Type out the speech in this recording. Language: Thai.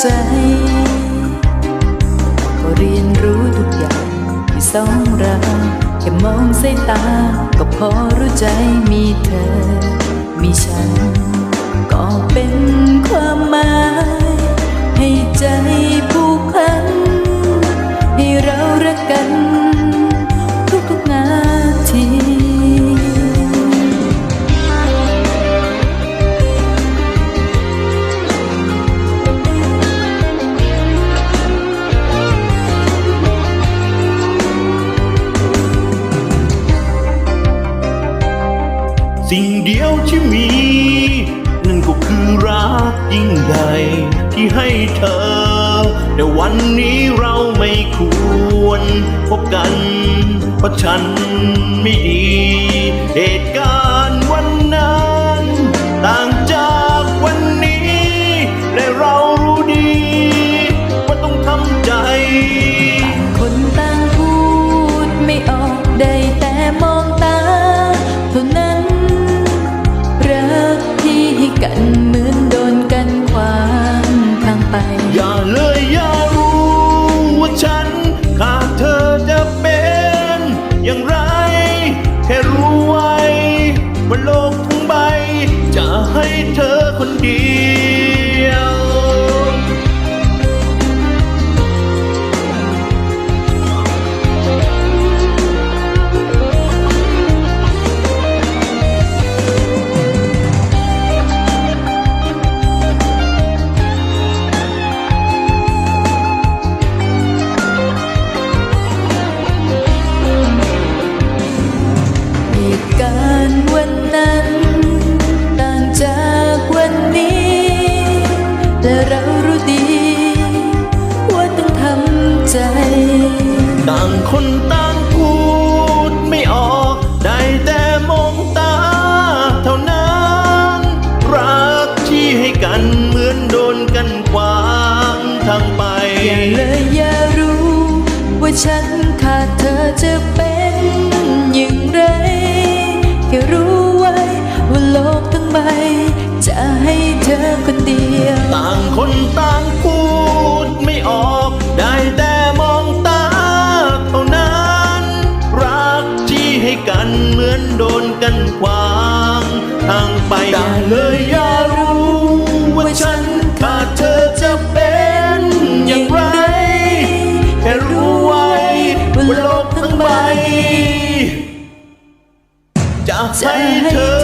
ใจก็เรียนรู้ทุกอย่างที่สองเราแค่มองสายตา ก็พอรู้ใจมีเธอ มีฉัน ก็เป็นความ สิ่งเดียวที่มี นั่นก็คือรักยิ่งใหญ่ที่ให้เธอ แต่วันนี้เราไม่ควรพบกัน เพราะฉันไม่ดีเหตุ เหมือนโดนกันขวางทางไป อย่าเลยอย่ารู้ว่าฉันขาดเธอจะเป็นอย่างไร แค่รู้ไว้ว่าโลกทั้งใบ จะให้เธอคนเดียว ใจต่างคนต่างพูดไม่ออก ได้แต่มองตาเท่านั้น รักที่ให้กันเหมือนโดนกันขวางทางไป อย่าเลยอย่ารู้ ว่าฉันขาดเธอจะเป็นอย่างไรแค่รู้ไว้ว่าโลกทั้งใบ จะให้เธอคนเดียว ต่างคนต่าง กันเหมือนโดนกันขวางทางไปได้เลยอย่ารู้ว่าฉันขาดเธอจะเป็นอย่างไรแค่รู้ไว้ว่าโลกทั้งใบจะให้เธอ